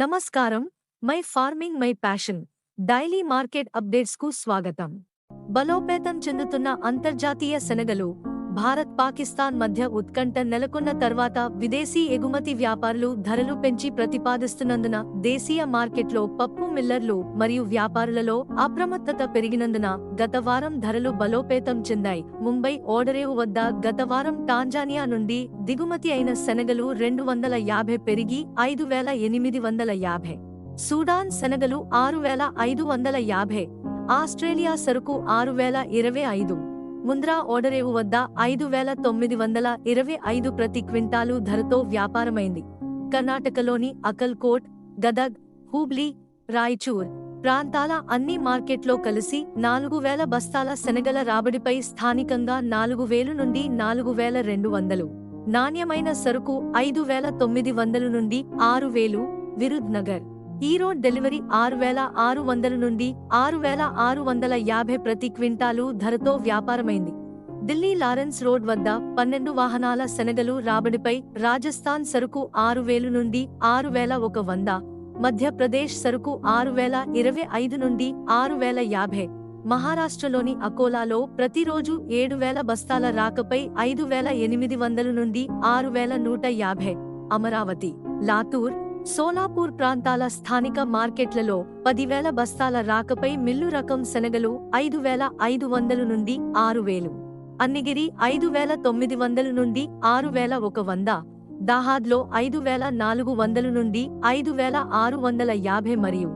నమస్కారం. My farming my passion. Daily market అప్డేట్స్కు స్వాగతం. బలోపేతం చెందుతున్న అంతర్జాతీయ శనగలు భారత్ పాకిస్తాన్ మధ్య ఉత్కంఠ నెలకొన్న తర్వాత విదేశీ ఎగుమతి వ్యాపారులు ధరలు పెంచి ప్రతిపాదిస్తున్నందున దేశీయ మార్కెట్లో పప్పు మిల్లర్లు మరియు వ్యాపారులలో అప్రమత్తత పెరిగినందున గత వారం ధరలు బలోపేతం చెందాయి. ముంబై ఓడరేవు వద్ద గత వారం టాంజానియా నుండి దిగుమతి అయిన శనగలు రెండు వందల యాభై పెరిగి ఐదు వేల ఎనిమిది వందల యాభై. సూడాన్ శనగలు ఆరు వేల ఐదు వందల యాభై. ఆస్ట్రేలియా సరుకు ఆరు వేల ఇరవై ఐదు. ముంద్రా ఓడరేవు వద్ద ఐదు వేల తొమ్మిది వందల ఇరవై ఐదు ప్రతి క్వింటాలు ధరతో వ్యాపారమైంది. కర్ణాటకలోని అకల్కోట్ గదగ్ హూబ్లీ రాయచూర్ ప్రాంతాల అన్ని మార్కెట్లో కలిసి నాలుగు వేల బస్తాల శనగల రాబడిపై స్థానికంగా నాలుగు వేలు నుండి నాలుగు వేల రెండు వందలు నాణ్యమైన సరుకు ఐదు వేల తొమ్మిది వందలు నుండి ఆరు వేలు విరుద్ ఈ రోడ్ డెలివరీ ఆరు వేల ఆరు వందల నుండి ఆరు వేల ఆరు వందల యాభై ప్రతి క్వింటాలు ధరతో వ్యాపారమైంది. ఢిల్లీ లారెన్స్ రోడ్ వద్ద పన్నెండు వాహనాల శనగలు రాబడిపై రాజస్థాన్ సరుకు ఆరు వేలు నుండి ఆరు వేల ఒక వంద మధ్యప్రదేశ్ సరుకు ఆరు వేల ఇరవై ఐదు నుండి ఆరు వేల యాభై మహారాష్ట్రలోని అకోలాలో ప్రతిరోజు ఏడు వేల బస్తాల రాకపై ఐదు వేల ఎనిమిది వందల నుండి ఆరు వేల నూట యాభై. అమరావతి లాతూర్ సోలాపూర్ ప్రాంతాల స్థానిక మార్కెట్లలో పదివేల బస్తాల రాకపై మిల్లు రకం శనగలు ఐదు వేల ఐదు వందలు నుండి ఆరు వేలు. అన్నిగిరి ఐదు వేల తొమ్మిది వందలు నుండి ఆరు వేల ఒక వంద. దాహాద్లో ఐదు వేల నాలుగు వందలు నుండి ఐదు వేల ఆరు వందల యాభై మరియు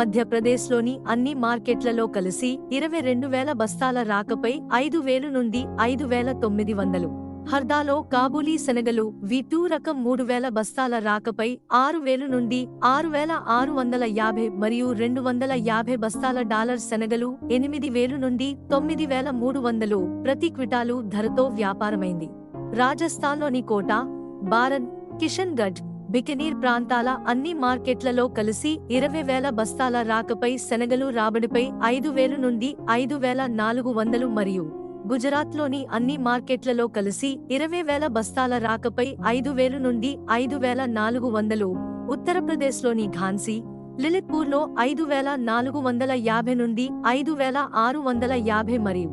మధ్యప్రదేశ్లోని అన్ని మార్కెట్లలో కలిసి ఇరవై రెండు వేల బస్తాల రాకపై ఐదు వేలు నుండి ఐదు వేల తొమ్మిది వందలు. హర్దాలో కాబూలీ శనగలు వి టూ రకం మూడు వేల బస్తాల రాకపై ఆరు వేలు నుండి ఆరు వేల ఆరు వందల యాభై మరియు రెండు వందల యాభై బస్తాల డాలర్ శనగలు ఎనిమిది వేలు నుండి తొమ్మిది వేల మూడు వందలు ప్రతి క్విటాలు ధరతో వ్యాపారమైంది. రాజస్థాన్లోని కోట బారన్ కిషన్గఢ్ బికనీర్ ప్రాంతాల అన్ని మార్కెట్లలో కలిసి ఇరవై వేల బస్తాల రాకపై శనగలు రాబడిపై ఐదు వేలు నుండి ఐదు వేల నాలుగు వందలు మరియు గుజరాత్లోని అన్ని మార్కెట్లలో కలిసి ఇరవై వేల బస్తాల రాకపై ఐదు వేలు నుండి ఐదు వేల నాలుగు వందలు. ఉత్తరప్రదేశ్లోని ఝాన్సీ లిలిత్పూర్లో ఐదు వేల నాలుగు వందల యాభై నుండి ఐదు వేల ఆరు వందల యాభై మరియు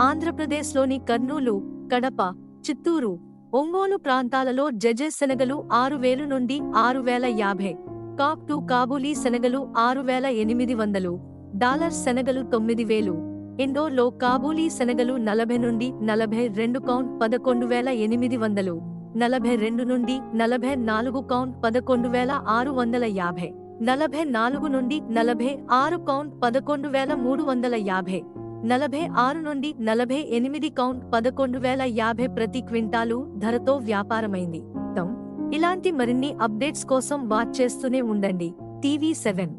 ఆంధ్రప్రదేశ్లోని కర్నూలు కడప చిత్తూరు ఒంగోలు ప్రాంతాలలో జజెస్ శనగలు ఆరు వేలు నుండి ఆరు వేల యాభై. కాక్ టు కాబూలీ శనగలు ఆరు వేల ఎనిమిది వందలు. డాలర్ శనగలు తొమ్మిది వేలు. ఇండోర్లో కాబూలీ శనగలు నలభై నుండి నలభై రెండు కౌంట్ పదకొండు వేల ఎనిమిది వందలు నలభై రెండు నుండి నలభై నాలుగు కౌంట్ పదకొండు వేల ఆరు వందల యాభై నలభై నాలుగు నుండి నలభై ఆరు కౌంట్ పదకొండు వేల మూడు వందల యాభై నలభై ఆరు నుండి నలభై ఎనిమిది కౌంట్ పదకొండు వేల యాభై ప్రతి క్వింటాలు ధరతో వ్యాపారమైంది. ఇలాంటి మరిన్ని అప్డేట్స్ కోసం వాచ్ చేస్తూనే ఉండండి. TV seven.